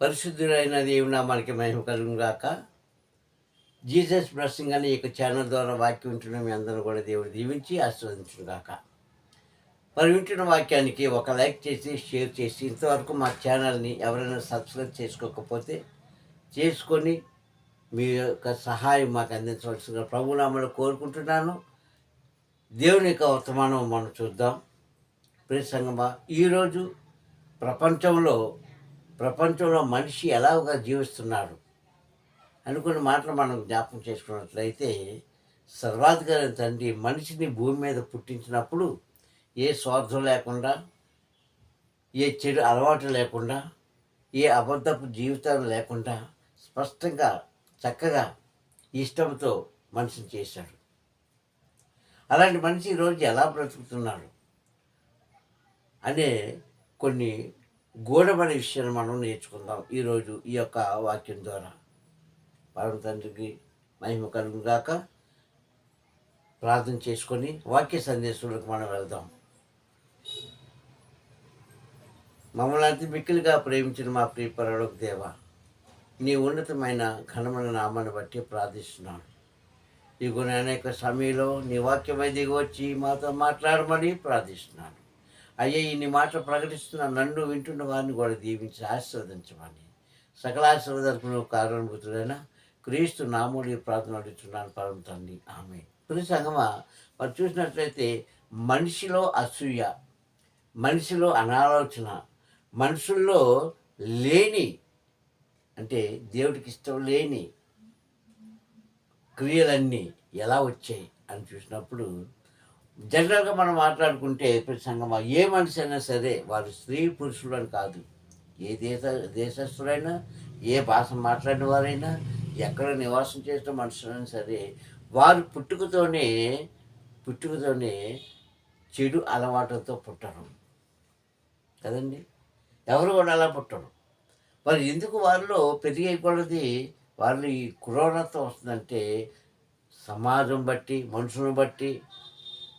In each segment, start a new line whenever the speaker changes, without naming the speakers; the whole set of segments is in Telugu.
పరిశుద్ధుడైన దేవుని మనకి మహిమ కలుగును గాక. జీసస్ బ్లెస్సింగ్ అనే ఈ యొక్క ఛానల్ ద్వారా వాక్యం వింటున్న మీ అందరూ కూడా దేవుడు దీవించి ఆశీర్వదించును గాక. మరి వింటున్న వాక్యానికి ఒక లైక్ చేసి షేర్ చేసి ఇంతవరకు మా ఛానల్ని ఎవరైనా సబ్స్క్రైబ్ చేసుకోకపోతే చేసుకొని మీ యొక్క సహాయం మాకు అందించవలసిన ప్రభునామలు కోరుకుంటున్నాను. దేవుని యొక్క వర్తమానం మనం చూద్దాం. ప్రియ సంగమా ఈరోజు ప్రపంచంలో ప్రపంచంలో మనిషి ఎలాగా జీవిస్తున్నాడు అనుకున్న మాటలు మనం జ్ఞాపకం చేసుకున్నట్లయితే సర్వాధికారి తండ్రి మనిషిని భూమి మీద పుట్టించినప్పుడు ఏ స్వార్థం లేకుండా ఏ చెడు అలవాటు లేకుండా ఏ అబద్ధపు జీవితం లేకుండా స్పష్టంగా చక్కగా ఇష్టంతో మనిషిని చేశాడు. అలాంటి మనిషి ఈరోజు ఎలా బ్రతుకుతున్నాడు అనే కొన్ని గూఢమైన విషయాన్ని మనం నేర్చుకుందాం ఈరోజు ఈ యొక్క వాక్యం ద్వారా. పరమ తండ్రికి మహిమ కలుగుగాక ప్రార్థన చేసుకొని వాక్య సందేశంలోకి మనం వెళ్దాం. మమ్మల్ని అతి మిక్కిలిగా ప్రేమించిన మా ప్రియ పరలోక దేవ నీ ఉన్నతమైన ఘనమైన నామాన్ని బట్టి ప్రార్థిస్తున్నాను. ఇదిగో నేను యొక్క సమయంలో నీ వాక్యమై దిగి వచ్చి మాతో మాట్లాడమని ప్రార్థిస్తున్నాను. అయ్యే ఇన్ని మాటలు ప్రకటిస్తున్న నన్ను వింటున్న వారిని కూడా దీవించి ఆశీర్వదించమని. సకల ఆశీర్వదకు కారణభూతుడైన క్రీస్తు నామూలి ప్రార్థన అడుగుతున్నాను పరమ తండ్రి. ఆమె తొలి సంగమా మరి చూసినట్లయితే మనిషిలో అసూయ మనిషిలో అనాలోచన మనుషుల్లో లేని అంటే దేవుడికి ఇష్టం లేని క్రియలన్నీ ఎలా వచ్చాయి అని చూసినప్పుడు జనరల్గా మనం మాట్లాడుకుంటే ప్రతి సంఘం ఏ మనిషి అయినా సరే వారు స్త్రీ పురుషులు అని కాదు. ఏ దేశ దేశస్తులైనా ఏ భాష మాట్లాడిన వారైనా ఎక్కడ నివాసం చేసిన మనుషులైనా సరే వారు పుట్టుకతోనే పుట్టుకతోనే చెడు అలవాటుతో పుట్టరు. కదండి? ఎవరు కూడా అలా పుట్టరు. మరి ఎందుకు వారిలో పెరిగే వాళ్ళు ఈ క్రూరత్వం వస్తుందంటే సమాజం బట్టి మనుషులను బట్టి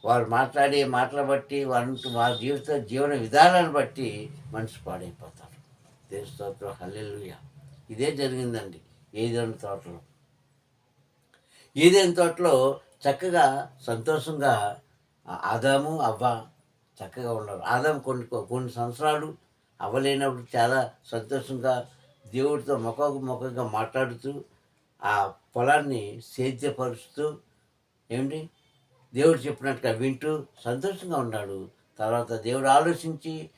వారు మాట్లాడే మాటల బట్టి వారి వారి జీవిత జీవన విధానాన్ని బట్టి మనిషి పాడైపోతారు. దేశస్తోత్రం హల్లెలుయ. ఇదే జరిగిందండి. ఏదైనా తోటలో. ఏదైనా తోటలో చక్కగా సంతోషంగా ఆదాము అవ్వ చక్కగా ఉన్నారు. ఆదాము కొన్ని కొన్ని సంవత్సరాలు అవ్వలేనప్పుడు చాలా సంతోషంగా దేవుడితో మొక్కకు ముఖంగా మాట్లాడుతూ ఆ పొలాన్ని సేద్యపరుస్తూ ఏమిటి దేవుడు చెప్పినట్టుగా వింటూ సంతోషంగా ఉన్నాడు. తర్వాత దేవుడు ఆలోచించి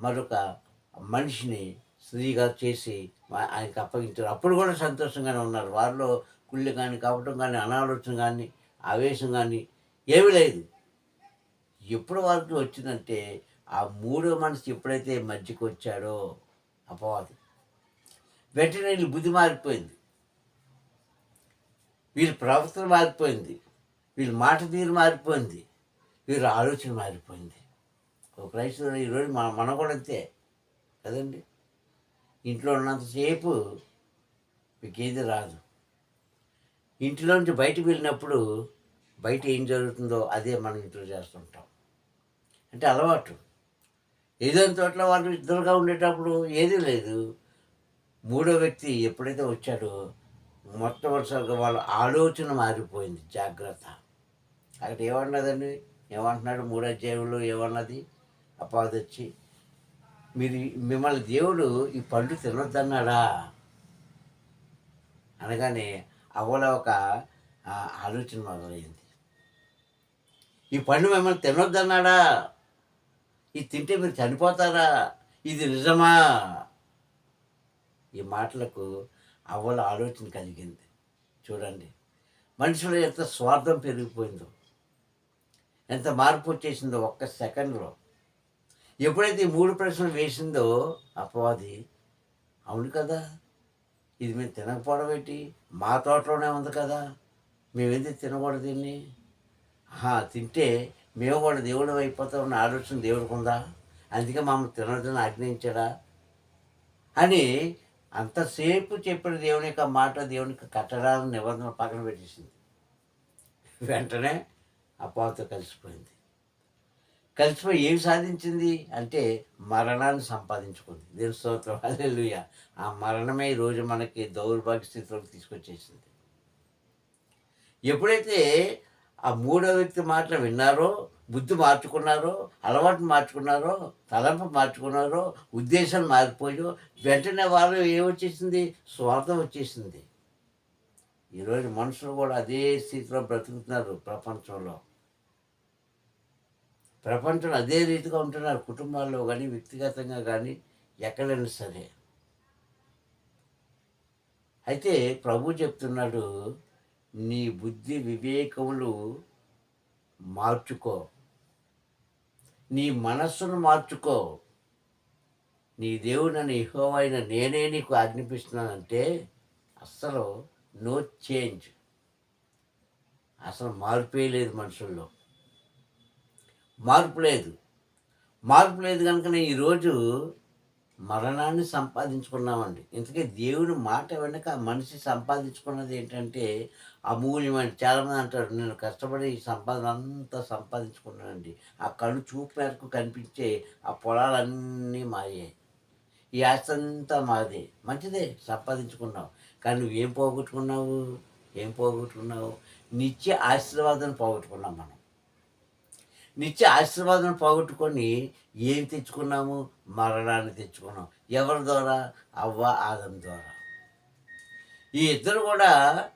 మరొక మనిషిని స్త్రీగా చేసి ఆయనకి ఆయనకు అప్పగించారు. అప్పుడు కూడా సంతోషంగానే ఉన్నారు. వారిలో కుళ్ళి కానీ కావటం కానీ అనాలోచన కానీ ఆవేశం కానీ ఏమీ లేదు. ఎప్పుడు వారికి వచ్చిందంటే ఆ మూడో మనిషి ఎప్పుడైతే మధ్యకు వచ్చాడో అపవాది. వెంటనే వీళ్ళు బుద్ధి మారిపోయింది. వీళ్ళ ప్రవర్తన మారిపోయింది. వీళ్ళ మాట తీరు మారిపోయింది వీళ్ళ ఆలోచన మారిపోయింది. ఒక క్రైస్తవుడు ఈరోజు మన మన కూడా అంతే కదండి? ఇంట్లో ఉన్నంతసేపు మీకేది ఏది రాదు. ఇంటిలోంచి బయటకు వెళ్ళినప్పుడు బయట ఏం జరుగుతుందో అదే మనం ఇంట్లో చేస్తుంటాం. అంటే అలవాటు. ఏదో చోట్ల వాళ్ళు ఇద్దరుగా ఉండేటప్పుడు ఏదీ లేదు. మూడో వ్యక్తి ఎప్పుడైతే వచ్చాడో మొట్టమొదటిసారిగా వాళ్ళ ఆలోచన మారిపోయింది జాగ్రత్త. అక్కడ ఏమన్నదండి? ఏమంటున్నాడు? మూడో అధ్యాయంలో ఏమన్నది? అపాది వచ్చి మీరు మిమ్మల్ని దేవుడు ఈ పండు తినొద్దన్నాడా? అనగానే అవ్వల ఒక ఆలోచన మొదలైంది. ఈ పండు మిమ్మల్ని తినొద్దన్నాడా? ఇది తింటే మీరు చనిపోతారా? ఇది నిజమా? ఈ మాటలకు అవ్వల ఆలోచన కలిగింది. చూడండి మనుషులు ఎంత స్వార్థం పెరిగిపోయిందో ఎంత మార్పు వచ్చేసిందో ఒక్క సెకండ్లో. ఎప్పుడైతే ఈ మూడు ప్రశ్నలు వేసిందో అపవాది అవును కదా ఇది మేము తినకపోవడం ఏంటి? మా తోటలోనే ఉంది కదా మేమెందుకు తినకూడదు దీన్ని? ఆహా, తింటే మేము కూడా దేవుడు అయిపోతామన్న ఆలోచన దేవుడికి ఉందా? అందుకే మమ్మల్ని తినొద్దని ఆజ్ఞయించాడా? అని అంతసేపు చెప్పిన దేవుని యొక్క మాట దేవునికి కట్టడాలను నిబంధన పక్కన పెట్టేసింది. వెంటనే అపాతో కలిసిపోయింది. కలిసిపోయి ఏమి సాధించింది? అంటే మరణాన్ని సంపాదించుకుంది. దేని స్తోత్రం. హల్లెలూయా. ఆ మరణమే ఈరోజు మనకి దౌర్భాగ్య స్థితిలోకి తీసుకొచ్చేసింది. ఎప్పుడైతే ఆ మూడో వ్యక్తి మాటలు విన్నారో బుద్ధి మార్చుకున్నారో అలవాటు మార్చుకున్నారో తలంపు మార్చుకున్నారో ఉద్దేశం మారిపోయో వెంటనే వాళ్ళు ఏమొచ్చేసింది స్వార్థం వచ్చేసింది. ఈరోజు మనుషులు కూడా అదే స్థితిలో బ్రతుకుతున్నారు ప్రపంచంలో. ప్రపంచం అదే రీతిగా ఉంటున్నారు కుటుంబాల్లో కానీ వ్యక్తిగతంగా కానీ ఎక్కడైనా సరే. అయితే ప్రభు చెప్తున్నాడు నీ బుద్ధి వివేకములు మార్చుకో. నీ మనస్సును మార్చుకో. నీ దేవుడని అయిన నేనే నీకు ఆజ్ఞాపిస్తున్నానంటే అస్సలు నో చేంజ్ అసలు మార్పే లేదు మనుషుల్లో. మార్పు లేదు. మార్పు లేదు కనుకనే ఈరోజు మరణాన్ని సంపాదించుకున్నామండి. ఇంతకీ దేవుని మాట వెనక ఆ మనిషి సంపాదించుకున్నది ఏంటంటే అమూల్యమైన చాలామంది అంటారు నేను కష్టపడి ఈ సంపాదన అంతా సంపాదించుకున్నానండి. ఆ కళ్ళు చూపు మేరకు కనిపించే ఆ పొలాలన్నీ మాయాయి ఈ ఆస్తి అంతా మాదే. మంచిదే సంపాదించుకున్నావు. కానీ నువ్వేం పోగొట్టుకున్నావు? ఏం పోగొట్టుకున్నావు? నిత్య ఆశీర్వాదాన్ని పోగొట్టుకున్నాం మనం. నిత్య ఆశీర్వాదం పోగొట్టుకొని ఏం తెచ్చుకున్నాము? మరణాన్ని తెచ్చుకున్నాం. ఎవరి ద్వారా? అవ్వ ఆదం ద్వారా. ఈ ఇద్దరు కూడా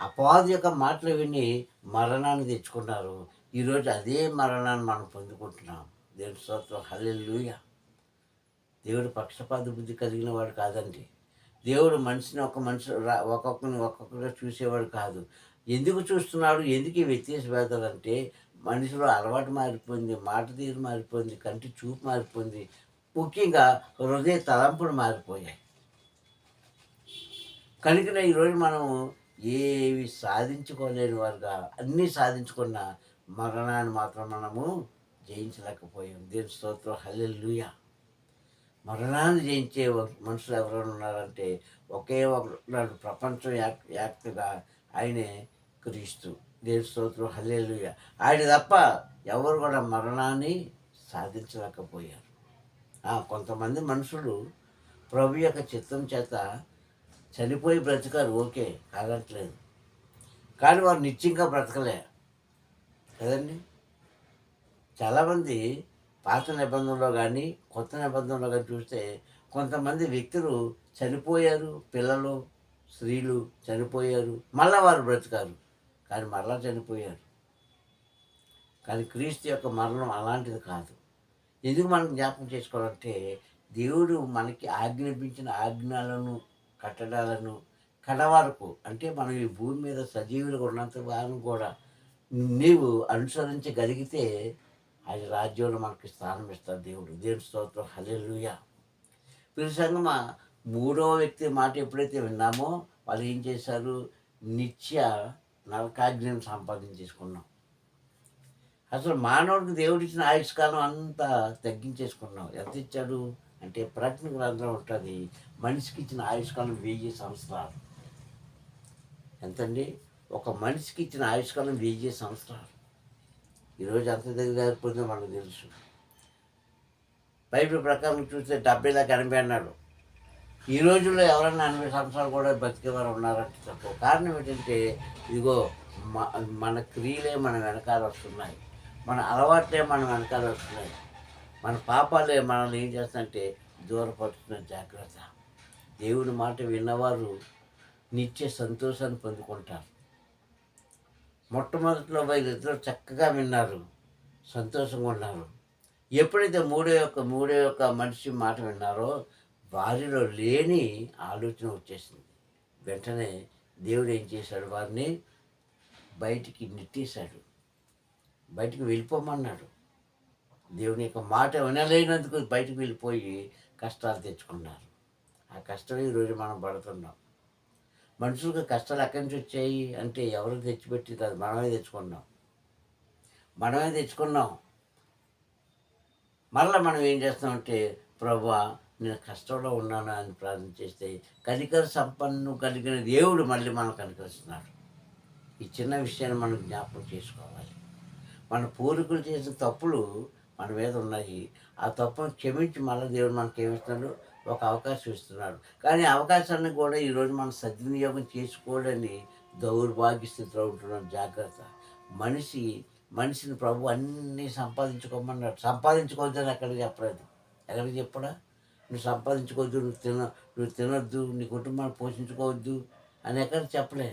అపాధి యొక్క మాటలు విని మరణాన్ని తెచ్చుకున్నారు. ఈరోజు అదే మరణాన్ని మనం పొందుకుంటున్నాం. దేవుడి స్తోత్రం. హల్లెలూయా. దేవుడు పక్షపాత బుద్ధి కలిగిన వాడు కాదండి. దేవుడు మనిషిని ఒక మనిషి ఒక్కొక్కరిని ఒక్కొక్కరిగా చూసేవాడు కాదు. ఎందుకు చూస్తున్నాడు? ఎందుకు ఈ వ్యత్యాస భేదాలు అంటే మనిషిలో అలవాటు మారిపోయింది మాట తీరు మారిపోయింది కంటి చూపు మారిపోయింది. ముఖ్యంగా హృదయ తలంపులు మారిపోయాయి. కనుక ఈరోజు మనము ఏవి సాధించుకోలేని వారుగా అన్నీ సాధించుకున్న మరణాన్ని మాత్రం మనము జయించలేకపోయాం. దేని స్తోత్రం. హల్లెల్లుయ మరణాన్ని జయించే ఒక మనుషులు ఎవరైనా ఉన్నారంటే ఒకే ఒక ప్రపంచం యాక్ యాక్ట్గా ఆయనే క్రీస్తు. దేవుడి స్తోత్రం హల్లెలూయా. ఆయన తప్ప ఎవరు కూడా మరణాన్ని సాధించలేకపోయారు. కొంతమంది మనుషులు ప్రభు యొక్క చిత్తం చేత చనిపోయి బ్రతికారు. ఓకే కాదట్లేదు కానీ వారు నిత్యంగా బ్రతకలే. కదండి? చాలామంది పాత నిబంధనలో కానీ కొత్త నిబంధనలో కానీ చూస్తే కొంతమంది వ్యక్తులు చనిపోయారు పిల్లలు స్త్రీలు చనిపోయారు మళ్ళా వారు బ్రతికారు. కానీ మరలా చనిపోయారు కానీ క్రీస్తు యొక్క మరణం అలాంటిది కాదు. ఎందుకు మనం జ్ఞాపకం చేసుకోవాలంటే దేవుడు మనకి ఆజ్ఞాపించిన ఆజ్ఞలను కట్టడాలను కడ వరకు అంటే మనం ఈ భూమి మీద సజీవులుగా ఉన్నంత వారం కూడా నీవు అనుసరించగలిగితే ఆయన రాజ్యంలో మనకి స్థానం ఇస్తాడు దేవుడు. దేవుని స్తోత్రం. హల్లెలూయా. వీరి సంగమ మూడవ వ్యక్తి మాట ఎప్పుడైతే విన్నామో వాళ్ళు ఏం చేశారు? నిత్య నరకాజ్ఞం సంపాదించేసుకున్నాం. అసలు మానవుడికి దేవుడిచ్చిన ఆయుష్కాలం అంతా తగ్గించేసుకున్నాం. ఎంత ఇచ్చాడు? అంటే ప్రకటన గ్రంథం ఉంటుంది మనిషికి ఇచ్చిన ఆయుష్కాలం వెయ్యి సంవత్సరాలు. ఎంతండి? ఒక మనిషికి ఇచ్చిన ఆయుష్కాలం వెయ్యి సంవత్సరాలు. ఈరోజు ఎంత దగ్గర మనకు తెలుసు. బైబిల్ ప్రకారం చూస్తే డెబ్బై దాకా ఎనభై అన్నాడు. ఈ రోజుల్లో ఎవరైనా ఎనభై సంవత్సరాలు కూడా బతికేవారు ఉన్నారంటే తప్పు. కారణం ఏంటంటే ఇదిగో మ- మన క్రియలే మన వెనకాల వస్తున్నాయి. మన అలవాట్లే మన వెనకాల వస్తున్నాయి. మన పాపాలే మనల్ని ఏం చేస్తుంటే దూరపడుతున్న జాగ్రత్త. దేవుని మాట విన్నవారు నిత్య సంతోషాన్ని పొందుకుంటారు. మొట్టమొదటిలో వీళ్ళిద్దరూ చక్కగా విన్నారు. సంతోషంగా ఉన్నారు. ఎప్పుడైతే మూడో యొక్క మూడో యొక్క మనిషి మాట విన్నారో వారిలో లేని ఆలోచన వచ్చేసింది. వెంటనే దేవుడు ఏం చేశాడు? వారిని బయటికి నెట్టేశాడు. బయటికి వెళ్ళిపోమన్నాడు. దేవుని యొక్క మాట వినలేనందుకు బయటికి వెళ్ళిపోయి కష్టాలు తెచ్చుకున్నారు. ఆ కష్టం ఈరోజు మనం పడుతున్నాం. మనుషులకు కష్టాలు ఎక్కడి నుంచి వచ్చాయి అంటే ఎవరు తెచ్చిపెట్టి కాదు మనమే తెచ్చుకున్నాం. మనమే తెచ్చుకున్నాం. మరలా మనం ఏం చేస్తామంటే ప్రభా నేను కష్టంలో ఉన్నాను అని ప్రార్థన చేస్తే కనికర సంపన్ను కలిగిన దేవుడు మళ్ళీ మనం కనికరిస్తున్నాడు. ఈ చిన్న విషయాన్ని మనం జ్ఞాపకం చేసుకోవాలి. మన పూర్వీకులు చేసిన తప్పులు మన మీద ఉన్నాయి. ఆ తప్పును క్షమించి మళ్ళీ దేవుడు మనకి ఏమిస్తున్నాడు ఒక అవకాశం ఇస్తున్నాడు. కానీ అవకాశాన్ని కూడా ఈరోజు మనం సద్వినియోగం చేసుకోవడని దౌర్భాగ్య స్థితిలో ఉంటున్నాం. జాగ్రత్త. మనిషి మనిషిని ప్రభు అన్నీ సంపాదించుకోమన్నాడు. సంపాదించుకోవద్దని ఎక్కడ చెప్పలేదు. ఎక్కడ చెప్పడా? నువ్వు సంపాదించుకోవద్దు నువ్వు తిన నువ్వు తినొద్దు నీ కుటుంబాన్ని పోషించుకోవద్దు అని ఎక్కడ చెప్పలే.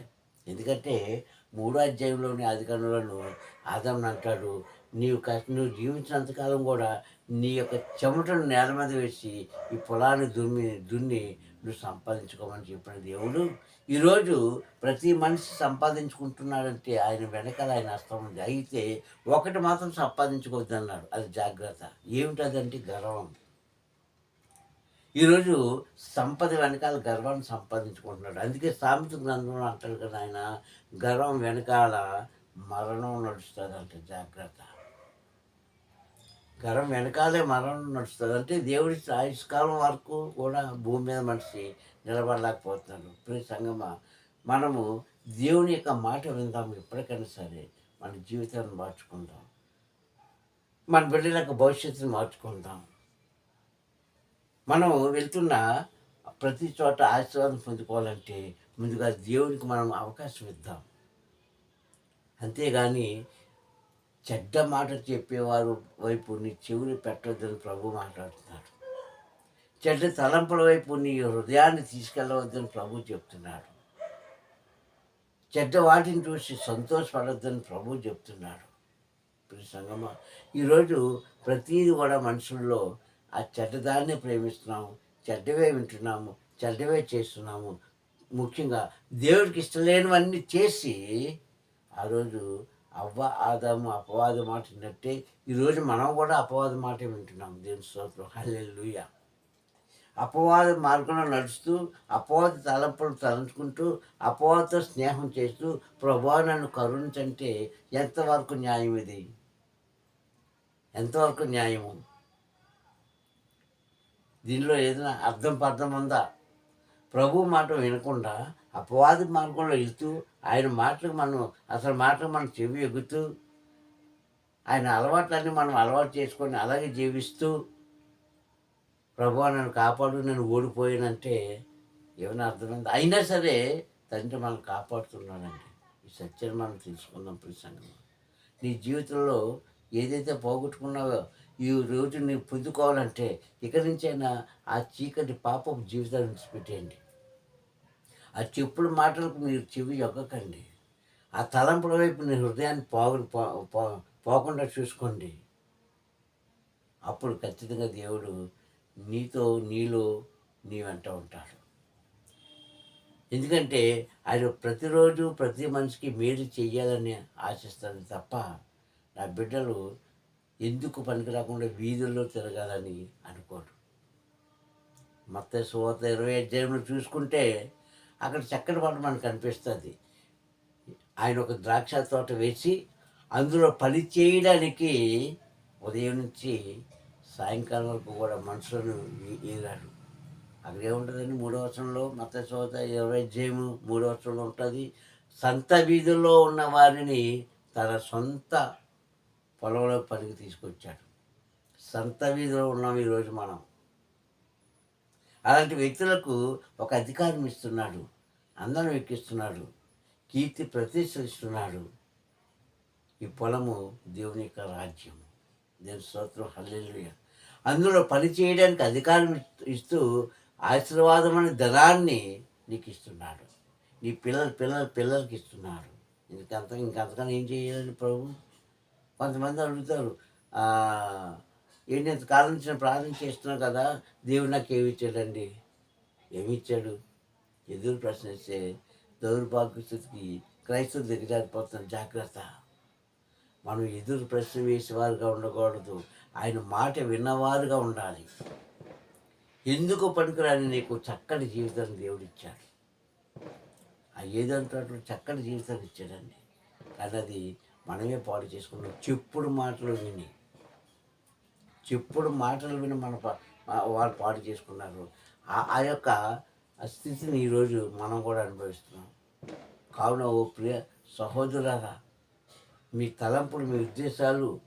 ఎందుకంటే మూడో అధ్యాయంలోని అధికారులను ఆదం అంటాడు నీవు కష్ట నువ్వు జీవించినంతకాలం కూడా నీ యొక్క చెమటను నేల మీద వేసి ఈ పొలాన్ని దున్ని దున్ని నువ్వు సంపాదించుకోమని చెప్పిన దేవుడు ఈరోజు ప్రతి మనిషి సంపాదించుకుంటున్నాడంటే ఆయన వెనకాల ఆయన అస్తం ఉంది అయితే ఒకటి మాత్రం సంపాదించుకోవద్దన్నాడు అది జాగ్రత్త. ఏమిటదంటే గర్వం. ఈరోజు సంపద వెనకాల గర్వాన్ని సంపాదించుకుంటున్నాడు. అందుకే సామెత గ్రంథంలో అంటాడు కదా ఆయన గర్వం వెనకాల మరణం నడుస్తుంది అంటే జాగ్రత్త. గర్వం వెనకాలే మరణం నడుస్తుంది అంటే దేవుడి ఆయుష్కాలం వరకు కూడా భూమి మీద మనిషి నిలబడలేకపోతున్నాడు. ప్రియ సంగమ మనము దేవుని యొక్క మాట విందాము ఎప్పటికైనా సరే. మన జీవితాన్ని మార్చుకుందాం. మన బిడ్డల యొక్క భవిష్యత్తుని మార్చుకుందాం. మనం వెళ్తున్న ప్రతి చోట ఆశీర్వాదం పొందుకోవాలంటే ముందుగా దేవునికి మనం అవకాశం ఇద్దాం. అంతేగాని చెడ్డ మాట చెప్పేవారు వైపు నీ చెవులు పెట్టవద్దని ప్రభు మాట్లాడుతున్నాడు. చెడ్డ తలంపుల వైపు నీ హృదయాన్ని తీసుకెళ్ళవద్దని ప్రభు చెప్తున్నాడు. చెడ్డ వాటిని చూసి సంతోషపడద్దని ప్రభు చెప్తున్నాడు. ప్రియ సంగమ ఈరోజు ప్రతీది కూడా మనుషుల్లో ఆ చెడ్డదారిని ప్రేమిస్తున్నాము చెడ్డవే వింటున్నాము చెడ్డవే చేస్తున్నాము. ముఖ్యంగా దేవుడికి ఇష్టం లేనివన్నీ చేసి ఆ రోజు అవ్వ ఆదాము అపవాద మాట విన్నట్టే ఈరోజు మనం కూడా అపవాద మాట వింటున్నాం. దేవుని స్తోత్రం. హల్లెలూయా. అపవాద మార్గంలో నడుస్తూ అపవాద తలంపులు తలంచుకుంటూ అపవాదతో స్నేహం చేస్తూ ప్రభా నన్ను కరుణించంటే ఎంతవరకు న్యాయం ఇది ఎంతవరకు న్యాయము? దీనిలో ఏదైనా అర్థం పర్థం ఉందా? ప్రభు మాట వినకుండా అపవాది మార్గంలో వెళ్తూ ఆయన మాటలకు మనం అసలు మాటలు మనం చెవి ఎగుతూ ఆయన అలవాట్లన్నీ మనం అలవాటు చేసుకొని అలాగే జీవిస్తూ ప్రభు నన్ను కాపాడు నేను ఓడిపోయానంటే ఏమైనా అర్థమైంది అయినా సరే తండ్రి మనం కాపాడుతున్నాడండి. ఈ సత్యాన్ని మనం తెలుసుకుందాం ప్రసంగం నీ జీవితంలో ఏదైతే పోగొట్టుకున్నావో ఈ రోజు నేను పొందుకోవాలంటే ఇక్కడి నుంచైనా ఆ చీకటి పాపపు జీవితాన్ని విడిచిపెట్టేయండి. ఆ చెప్పుడు మాటలకు మీరు చెవి ఎగ్గకండి ఆ తలంపుల వైపు మీ హృదయాన్ని పోగు పో- పో- పోకుండా చూసుకోండి. అప్పుడు ఖచ్చితంగా దేవుడు నీతో నీలో నీ వెంట ఉంటాడు. ఎందుకంటే ఆయన ప్రతిరోజు ప్రతి మనిషికి మేలు చెయ్యాలని ఆశిస్తాడు తప్ప నా బిడ్డలు ఎందుకు పనికి రాకుండా వీధుల్లో తిరగాలని అనుకోడు. మొత్తం సువార్త ఇరవై అధ్యాయంలో చూసుకుంటే అక్కడ చక్కటి పంట మనకు కనిపిస్తుంది. ఆయన ఒక ద్రాక్ష తోట వేసి అందులో పని చేయడానికి ఉదయం నుంచి సాయంకాలం వరకు కూడా మనుషులను ఏరాడు. అక్కడ ఏముంటుందండి? మూడో వచ్చంలో మత సోత ఇరవై జేము మూడో వర్షంలో ఉంటుంది. సంత వీధుల్లో ఉన్న వారిని తన సొంత పొలంలో పనికి తీసుకొచ్చాడు. సంత వీధిలో ఉన్నాం ఈరోజు మనం. అలాంటి వ్యక్తులకు ఒక అధికారం ఇస్తున్నాడు. అందరం ఎక్కిస్తున్నాడు. కీర్తి ప్రతిష్ఠిస్తున్నాడు. ఈ పొలము దేవుని యొక్క రాజ్యం. దేవుని స్తోత్రం. హల్లెలుయ. అందులో పని చేయడానికి అధికారం ఇస్తూ- ఇస్తూ ఆశీర్వాదం అనే ధనాన్ని నీకు ఇస్తున్నాడు. నీ పిల్లల పిల్లల పిల్లలకి ఇస్తున్నాడు. ఇంకంత ఇంకంతకన్నా ఏం చేయాలని ప్రభు? కొంతమంది అడుగుతారు ఏంటి కాలం నుంచి నేను ప్రార్థన చేస్తున్నాను కదా దేవుడు నాకు ఏమి ఇచ్చాడండి? ఏమి ఇచ్చాడు? ఎదురు ప్రశ్నిస్తే దౌర్భాగ్య స్థితికి క్రైస్తవులు దిగజారిపోతున్నారు జాగ్రత్త. మనం ఎదురు ప్రశ్న వేసేవారుగా ఉండకూడదు ఆయన మాట విన్నవారుగా ఉండాలి. ఎందుకు పనికిరాని నీకు చక్కటి జీవితాన్ని దేవుడు ఇచ్చాడు? ఆ ఏదంటే చక్కటి జీవితాన్ని ఇచ్చాడండి. కానీ అది మనమే పాడు చేసుకున్నాం చెప్పుడు మాటలు విని చెప్పుడు మాటలు విని మన పా- వాళ్ళు పాడు చేసుకున్నారు. ఆ- యొక్క స్థితిని ఈరోజు మనం కూడా అనుభవిస్తున్నాం. కావున ఓ ప్రియ సహోదరారా మీ తలంపులు మీ ఉద్దేశాలు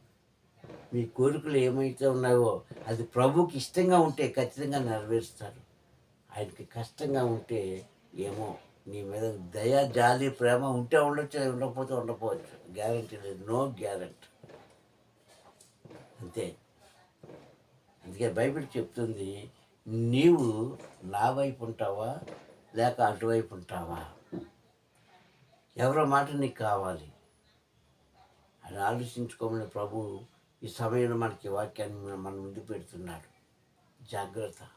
మీ కోరికలు ఏమైతే ఉన్నాయో అది ప్రభుకి ఇష్టంగా ఉంటే ఖచ్చితంగా నెరవేరుస్తారు. ఆయనకి కష్టంగా ఉంటే ఏమో నీ మీద దయ జాలి ప్రేమ ఉంటే ఉండొచ్చు ఉండకపోతే ఉండకపోవచ్చు. గ్యారంటీ లేదు. No guarantee. అంతే. అందుకే బైబిల్ చెప్తుంది నీవు నా వైపు ఉంటావా లేక అటువైపు ఉంటావా? ఎవరో మాట నీకు కావాలి. అని ఆలోచించుకోమని ప్రభు ఈ సమయంలో మనకి వాక్యాన్ని మన ముందు పెడుతున్నాడు. జాగ్రత్త.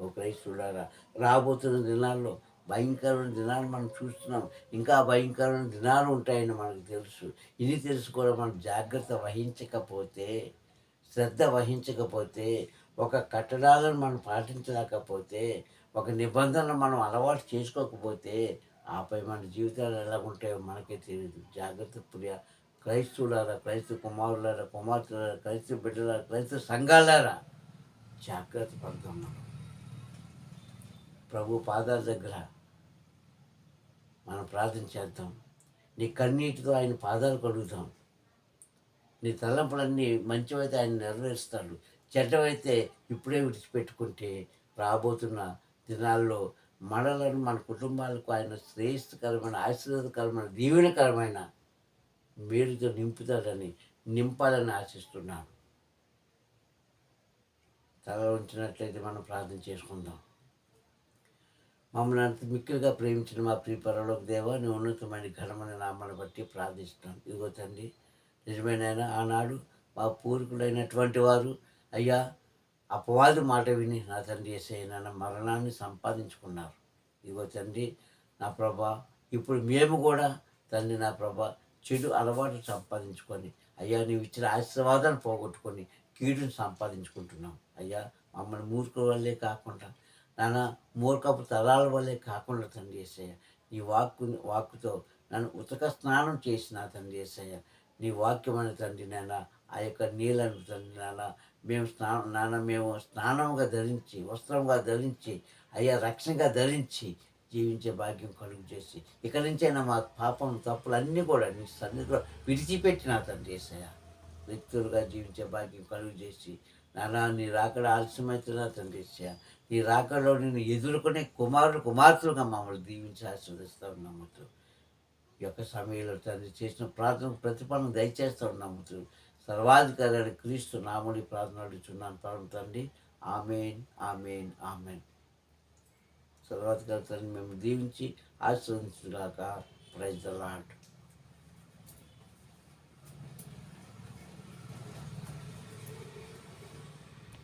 ఓ క్రైస్తుడారా రాబోతున్న దినాల్లో భయంకరమైన దినాలు మనం చూస్తున్నాం. ఇంకా భయంకరమైన దినాలు ఉంటాయని మనకు తెలుసు. ఇది తెలుసుకోవడం మనం జాగ్రత్త వహించకపోతే శ్రద్ధ వహించకపోతే ఒక కట్టడాలను మనం పాటించలేకపోతే ఒక నిబంధనలు మనం అలవాటు చేసుకోకపోతే ఆపై మన జీవితాలు ఎలా ఉంటాయో మనకే తెలియదు జాగ్రత్త ప్రియ క్రైస్తువులారా క్రైస్తవ కుమారులారా కుమార్తెలారా క్రైస్తవ బిడ్డలారా క్రైస్తవ సంఘాలారా జాగ్రత్త పడతాం మనం. ప్రభు పాదాల దగ్గర మనం ప్రార్థన చేద్దాం. నీ కన్నీటితో ఆయన పాదాలు కడుగుతాం నీ తలంపులన్నీ మంచివైతే ఆయన నెరవేరుస్తాడు. చెడ్డవైతే ఇప్పుడే విడిచిపెట్టుకుంటే రాబోతున్న దినాల్లో మనలను మన కుటుంబాలకు ఆయన శ్రేయస్కరమైన ఆశీర్వాదకరమైన దీవెనకరమైన మేలుతో నింపుతాడని నింపాలని ఆశిస్తున్నాను. తల ఉంచినట్లయితే మనం ప్రార్థన చేసుకుందాం. మమ్మల్ని అంత మిక్కులుగా ప్రేమించిన మా ప్రియ పరలోక దేవ నీ ఉన్నతమైన ఘనమైన నామాన్ని బట్టి ప్రార్థిస్తున్నాం. ఇదిగో తండ్రి నిజమైన ఆనాడు మా పూర్వీకులైనటువంటి వారు అయ్యా అపవాది మాట విని నా తండ్రి ఏసైనా మరణాన్ని సంపాదించుకున్నారు. ఇదిగో తండ్రి నా ప్రభా ఇప్పుడు మేము కూడా తండ్రి నా ప్రభా చెడు అలవాటు సంపాదించుకొని అయ్యా నీవు ఇచ్చిన ఆశీర్వాదాన్ని పోగొట్టుకొని కీడుని సంపాదించుకుంటున్నాం. అయ్యా మమ్మల్ని మూర్ఖ వల్లే కాకుండా నాన్న మూర్ఖపు తరాల వల్లే కాకుండా తండ్రి ఏసయ్య నీ వాక్కు వాక్కుతో నన్ను ఉతక స్నానం చేసిన తండ్రి ఏసయ్య. నీ వాక్యమైన తండ్రి నాన్న ఆ యొక్క నీళ్ళను తండ్రి నాన్న మేము స్నానం నాన్న మేము స్నానంగా ధరించి వస్త్రంగా ధరించి అయ్యా రక్షణగా ధరించి జీవించే భాగ్యం కలుగు చేసి ఇక నుంచైనా మా పాపం తప్పులు అన్నీ కూడా నీ సన్నిధిలో విడిచిపెట్టిన తండ్రి ఏసయ్య. వ్యక్తులుగా జీవించే భాగ్యం కలుగు చేసి నానా నీ రాకడ ఆలస్యమవుతున్నా తండ్రి నీ రాకడలో నేను ఎదుర్కొనే కుమారుడు కుమార్తెలుగా మమ్మల్ని దీవించి ఆశీర్వదిస్తూ ఉన్నాము ఈ యొక్క సమయంలో తండ్రి చేసిన ప్రార్థన ప్రతిఫలం దయచేస్తూ ఉన్నాము సర్వాధికారి క్రీస్తు నాముడి ప్రార్థన అడుగుతున్నాను పరం తండ్రి. Amen amen amen. సర్వాధికారి తండ్రి మేము దీవించి ఆశీర్వదించుగాక. Praise the lord